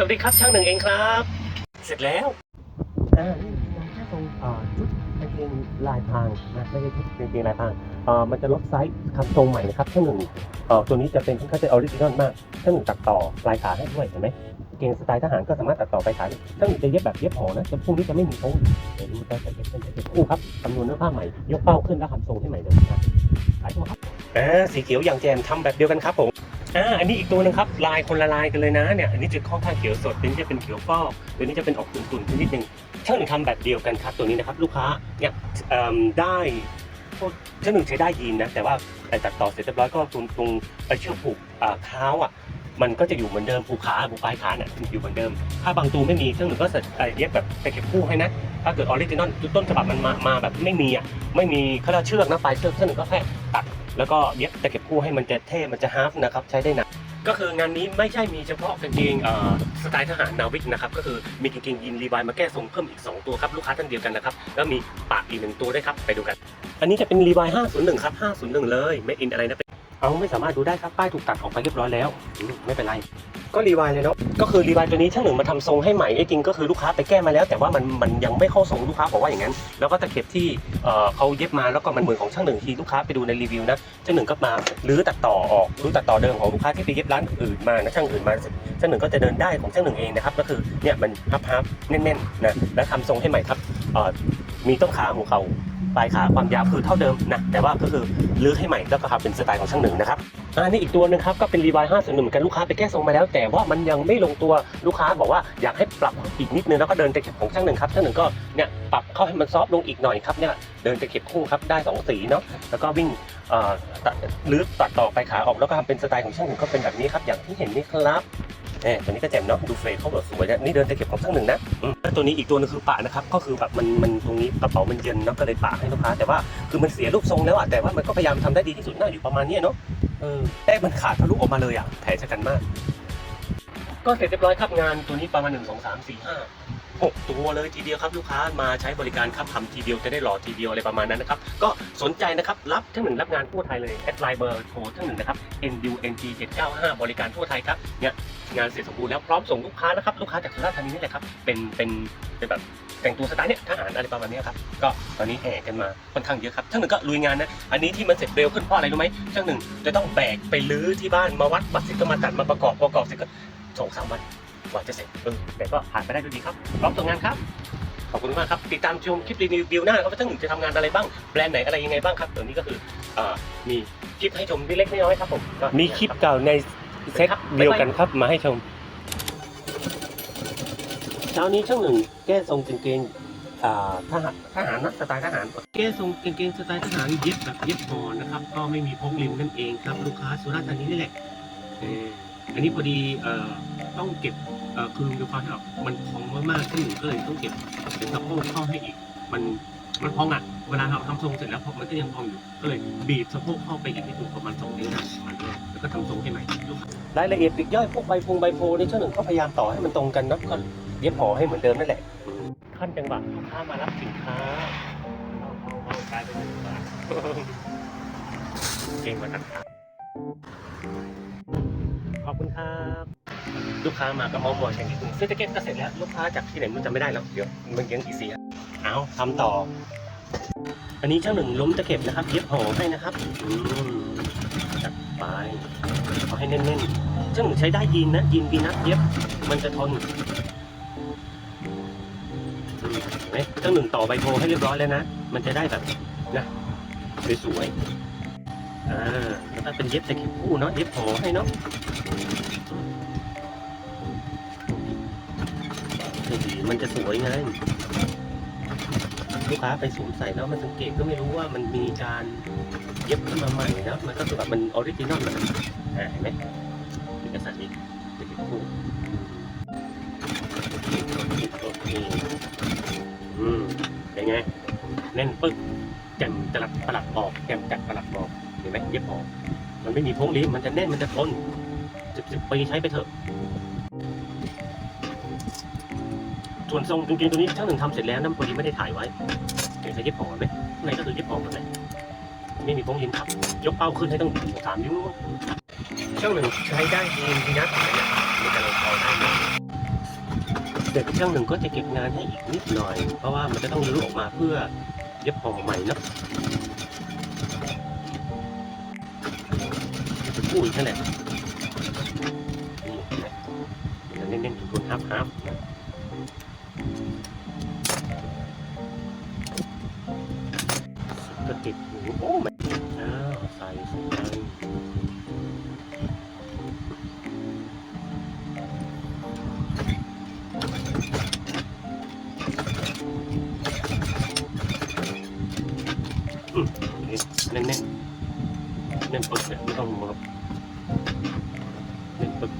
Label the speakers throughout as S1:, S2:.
S1: สวัสดีครับช่างหนึ่งเองครับ เสร็จแล้วอ่านี่เราแค่ตรงเอ่อชุดกางเกงลายพรางนะไม่ใช่ชุดกางเกงลายพรางเอ่อมันจะลดไซส์ครับทรงใหม่นะครับช่างหนึ่งเอ่อตัวนี้จะเป็นค่อนข้างจะออริจินอลมากช่างหนึ่งตัดต่อปลายขาให้ด้วยเห็นไหมกางเกงสไตล์ทหารก็สามารถตัดต่อปลายขาได้ช่างหนึ่งจะเย็บแบบเย็บห่อนะจะพวกนี้จะไม่มีโค้งเดี๋ยวดูจะจะเย็บเป็นจะเย็บคู่ครับคำนวณเนื้อผ้าใหม่ ยกเป้าขึ้นแล้วทำทรงให้ใหม่เลยนะขายตัวครับอ่าสีเขียวอย่างแจมทำแบบเดียวกันครับผม อ่าอันนี้อีกตัวหนึงครับลายคนละลายกันเลยนะเนี่ยอันนี้จะค่อนข้างเขียวสดตัวนี้จะเป็นเขียวฟอกตัวนี้จะเป็นออกตุ่นๆนิดนึงเช่นึ่งทำแบบเดียวกันครับตัวนี้นะครับลูกค้าเนี่ยได้พวกช่างหนึ่งใช้ได้ยีนนะแต่ว่าตัดต่อเสร็จเรียบร้อยก็ตรงตรงเชือกผูกเท้าอะมันก็จะอยู่เหมือนเดิมผูกขาผูกปลายขาเนี่ยอยู่เหมือนเดิม ถ้าบางตัวไม่มีช่างหนึ่งก็ใส่ไอ้เย็บแบบตะเข็บคู่ให้นะ ถ้าเกิดออริจินอลต้นฉบับมันมามาแบบไม่มีอะไม่มีเขาเรียกเชือกนะปลายเชือกช่างหนึ่งก็แค่ตัด แล้วก็เย็บตะเข็บคู่ให้มันจะเท่มันจะฮาร์ฟนะครับใช้ได้นานก็คืองานนี้ไม่ใช่มีเฉพาะกางเกงสไตล์ทหารนาวิกนะครับก็คือมีกางเกงยีนรีบายมาแก้ทรงเพิ่มอีก 2 ตัวครับลูกค้าท่านเดียวกันนะครับแล้วมีปากอีกหนึ่งตัวได้ครับไปดูกัน อันนี้จะเป็นรีบาย501 ครับ 501 เลยไม่อินอะไรนะ เป็นเอาไม่สามารถดูได้ครับป้ายถูกตัดออกไปเรียบร้อยแล้วอืมไม่เป็นไร ก็รีวายเลยเนาะก็คือรีวายตัวนี้ช่างหนึ่งมาทำทรงให้ใหม่ไอ้จริงก็คือลูกค้าไปแก้มาแล้ว แต่ว่ามันมันยังไม่เข้าทรงลูกค้าบอกว่าอย่างนั้น แล้วก็ตะเข็บที่เอ่อเขาเย็บมาแล้วก็มันเหมือนของช่างหนึ่งที่ลูกค้าไปดูในรีวิวนะช่างหนึ่งก็มารื้อตัดต่อออกรื้อตัดต่อเดิมของลูกค้าที่ไปเย็บร้านอื่นมานะช่างอื่นมาช่างหนึ่งก็จะเดินได้ของช่างหนึ่งเองนะครับก็คือเนี่ยมันพับพับๆแน่นๆนะแล้วทำทรงให้ใหม่ครับเอ่อมีต้นขาหัวเข่า ปลายขาความยาวคือเท่าเดิมนะแต่ว่าก็คือรื้อให้ใหม่แล้วก็ทำเป็นสไตล์ของช่างหนึ่งนะครับอันนี้อีกตัวหนึงครับก็เป็นรีวาย5 0 1เหมือนกันลูกค้าไปแก้ทรงมาแล้ว แต่ว่ามันยังไม่ลงตัวลูกค้าบอกว่าอยากให้ปรับอีกนิดนึงแล้วก็เดินตะเข็บของช่างหนึ่งครับช่างหนึ่งก็เนี่ยปรับเข้าให้มันซอฟลงอีกหน่อยครับเนี่ยเดินตะเข็บคู่ครับได้สองสีเนาะแล้วก็วิ่งเอ่อตัดหรือตัดต่อไปขาออกแล้วก็ทำเป็นสไตล์ของช่างหนึ่งก็เป็นแบบนี้ครับอย่างที่เห็นนี่ครับเออตัวนี้ก็แจ่มเนาะดูเฟรเขาแบบสวยนะนี่เดินตะเข็บของช่างหนึ่งนะ แล้วตัวนี้อีกตัวนึงคือปะนะครับ ก็คือแบบมันมันตรงนี้กระเป๋ามันเย็นนะก็เลยปะให้ลูกค้า แต่ว่าคือมันเสียรูปทรงแล้วอะแต่ว่ามันก็พยายามทำได้ดีที่สุดน่าอยู่ประมาณนี้เนาะเออแต่มันขาดทะลุออกมาเลยอะแผลชะกันมาก ก็เสร็จเรียบร้อยครับงานตัวนี้ประมาณหนึ่งสองสามสี่ห้า 6 ตัวเลยทีเดียวครับลูกค้ามาใช้บริการครับทำทีเดียวจะได้หล่อทีเดียวอะไรประมาณนั้นนะครับก็สนใจนะครับรับทั้งหนึ่งรับงานทั่วไทยเลยแอดไลน์เบอร์โทรทั้งหนึ่งนะครับ NUNG 795บริการทั่วไทยครับเนี่ยงานเสร็จสมบูรณ์แล้วพร้อมส่งลูกค้านะครับลูกค้าจากสุราษฎร์ธานีนี่แหละครับเป็นเป็นเป็นแบบแต่งตัวสไตล์เนี่ยทหารอะไรประมาณนี้ครับก็ตอนนี้แห่กันมาค่อนข้างเยอะครับช่างหนึ่งก็ลุยงานนะอันนี้ที่มันเสร็จเร็วขึ้นเพราะอะไรรู้ไหมช่างหนึ่งจะต้องแบกไปลื้อที่บ้านมาวัดวัดเสร็จก็มาตัดมาประกอบประกอบเสร็จก็สองสามวัน กว่าจะเสร็จเออแต่ก็ผ่านไปได้ด้วยดีครับพร้อมส่งงานครับขอบคุณมากครับ ติดตามชมคลิปรีวิวหน้าครับว่าท่านหนึ่งจะทำงานอะไรบ้างแบรนด์ไหนอะไรยังไงบ้างครับตัวนี้ก็คือเอ่อมีคลิปให้ชมเล็กๆน้อยๆครับผมก็
S2: มีคลิปเก่าในเซตเดียวกันครับมาให้ชม
S1: เช้านี้ช่างหนึ่งแก้ทรงกางเกงอ่าทหารทหารนะสไตล์ทหารแก้ทรงกางเกงสไตล์ทหารเย็บแบบเย็บพอนะครับ ก็ไม่มีพกริมนั่นเองครับลูกค้าสุราษฎร์ธานีนี่แหละเอออันนี้พอดีเอ่อ ต้องเก็บคือด้วยความที่แบบมันพองมากๆช่างหนึ่งก็เลยต้องเก็บเป็นสะโพกเข้าให้อีก มันมันพองอะเวลาเราทำทรงเสร็จแล้วพอมันก็ยังพองอยู่ก็เลยบีบสะโพกเข้าไปอีกนิดนึงประมาณสองนิ้วนะแล้วก็ทำทรงให้ใหม่ลูกค้ารายละเอียดปลีกย่อยพวกใบพงใบโพนี่ช่างหนึ่งก็พยายามต่อให้มันตรงกันนะก็เย็บห่อให้เหมือนเดิมนั่นแหละขั้นจังหวะลูกค้ามารับสินค้าเอาเอาเอากลายเป็นหนึ่งบาทเก่งมาตัดขาขอบคุณครับ ลูกค้ามาก็มองมอยแข่งนิดนึงซื้อตะเก็ตก็เสร็จแล้วลูกค้าจากที่ไหนมันจำไม่ได้แล้วเดี๋ยวมันยังกี่เสียเอาทำต่อ อันนี้ช่างหนึ่งล้มตะเข็บนะครับ เย็บห่อให้นะครับอืมจัดไปเอาให้แน่นๆช่างหนึ่งใช้ได้ยีนนะยีนปีนัทเย็บมันจะทนเห็นไหมเจ้าหนึ่งต่อใบโพให้เรียบร้อยแล้วนะมันจะได้แบบนะสวยๆอ่าแล้วก็เป็นเย็บตะเข็บคู่เนาะเย็บหอให้เนาะ สีมันจะสวยไงลูกค้าไปสวมใส่แล้วมันสังเกตก็ไม่รู้ว่ามันมีการเย็บขึ้นมาใหม่นะมันก็คือแบบมันออริจินอลเลยเห็นไหมเอกสารนี้เข็บคู่โอเคอืมเป็นไงแน่นปึ๊กแจ่มตลับตลับออกแจ่มจัดตลับออกเห็นไหมเย็บออก มันไม่มีพงลิ้มมันจะแน่นมันจะทนสิบสิบปีใช้ไปเถอะ ส่วนทรงจริงตัวนี้ช่างหนึ่งทำเสร็จแล้วนะพอดีไม่ได้ถ่ายไว้เห็นใช้เย็บออไหมข้างในก็คือเย็บออกหมดเลยไม่มีพงลิ้มครับ ยกเป้าขึ้นให้ต้องสามนิ้วช่างหนึ่งใช้ได้ยีนพีนัทเนี่ยมันจะลงคอได้เดี๋ยวช่างหนึ่งก็จะเก็บงานให้อีกนิดหน่อย เพราะว่ามันจะต้องลุออกมาเพื่อเย็บห่อใหม่นะจะพูดอีกแค่ไหนนี่เน้นๆทุนฮับฮับ โอ้ไม่อ้าวใส่ส่เน้นๆเน้นปึกเนี่ยไม่ต้องมือเน้นปึก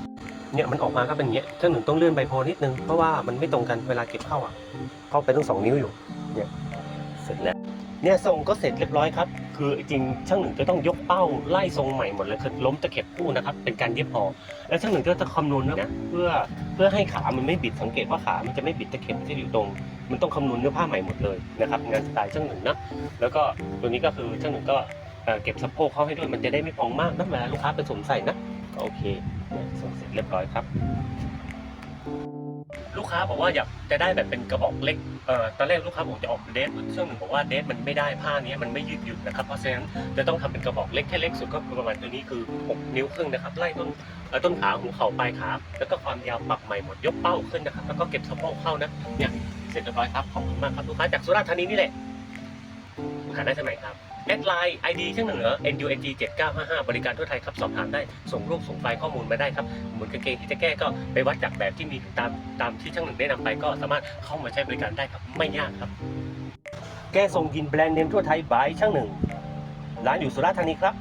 S1: เนี่ยมันออกมาก็เป็นอย่างเงี้ยช่างหนึ่งต้องเลื่อนใบโพนิดนึงเพราะว่ามันไม่ตรงกันเวลาเก็บเข้าอะเข้าไปตั้งสองนิ้วอยู่เนี่ยเสร็จแล้ว เนี่ยทรงก็เสร็จเรียบร้อยครับ คือจริงช่างหนึ่งจะต้องยกเป้าไล่ทรงใหม่หมดเลยคือล้มตะเข็บคู่นะครับ เป็นการเย็บห่อแล้วช่างหนึ่งก็จะคำนวณนะเพื่อเพื่อให้ขามันไม่บิดสังเกตว่าขามันจะไม่บิดตะเข็บที่อยู่ตรง มันต้องคำนวณเนื้อผ้าใหม่หมดเลยนะครับงานสไตล์ช่างหนึ่งนะแล้วก็ตัวนี้ก็คือช่างหนึ่งก็เก็บสะโพกเข้าให้ด้วยมันจะได้ไม่พองมากนะเวลาลูกค้าไปสวมใส่นะโอเคส่งเสร็จเรียบร้อยครับ ลูกค้าบอกว่าอยากจะได้แบบเป็นกระบอกเล็กเอ่อตอนแรกลูกค้าบอกจะออกเดทซึ่งหนึ่งบอกว่าเดทมันไม่ได้ผ้านี้มันไม่ยืดหยุ่นนะครับเพราะฉะนั้นจะต้องทำเป็นกระบอกเล็กแค่เล็กสุดก็ประมาณตัวนี้คือ 6 นิ้วครึ่งนะครับไล่ต้นเอ่อต้นขาหัวเข่าปลายขาแล้วก็ความยาวปรับใหม่หมดยกเป้าขึ้นนะครับแล้วก็เก็บสะโพกเข้านะเนี่ยเสร็จเรียบร้อยครับขอบคุณมากครับลูกค้าจากสุราษฎร์ธานีนี่แหละหาได้ที่ไหนครับ แอดไลน์ ID ช่างหนึ่งเหรอ NUNG 7955 บริการทั่วไทยครับ สอบถามได้ ส่งรูปส่งไฟล์ข้อมูลมาได้ครับเหมือนกางเกงที่จะแก้ก็ไปวัดจากแบบที่มีตามตามที่ช่างหนึ่งได้นำไปก็สามารถเข้ามาใช้บริการได้ครับ ไม่ยากครับ แก้ส่งยินแบรนด์เนมทั่วไทยบายช่างหนึ่ง ร้านอยู่สุราษฎร์ธานีครับ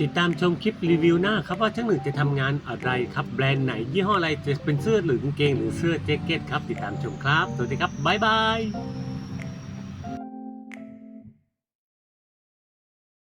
S1: ติดตามชมคลิปรีวิวหน้าครับว่าช่างหนึ่งจะทำงานอะไรครับแบรนด์ไหนยี่ห้ออะไรจะเป็นเสื้อหรือกางเกงหรือเสื้อแจ็คเก็ตครับติดตามชมครับสวัสดีครับบ๊ายบาย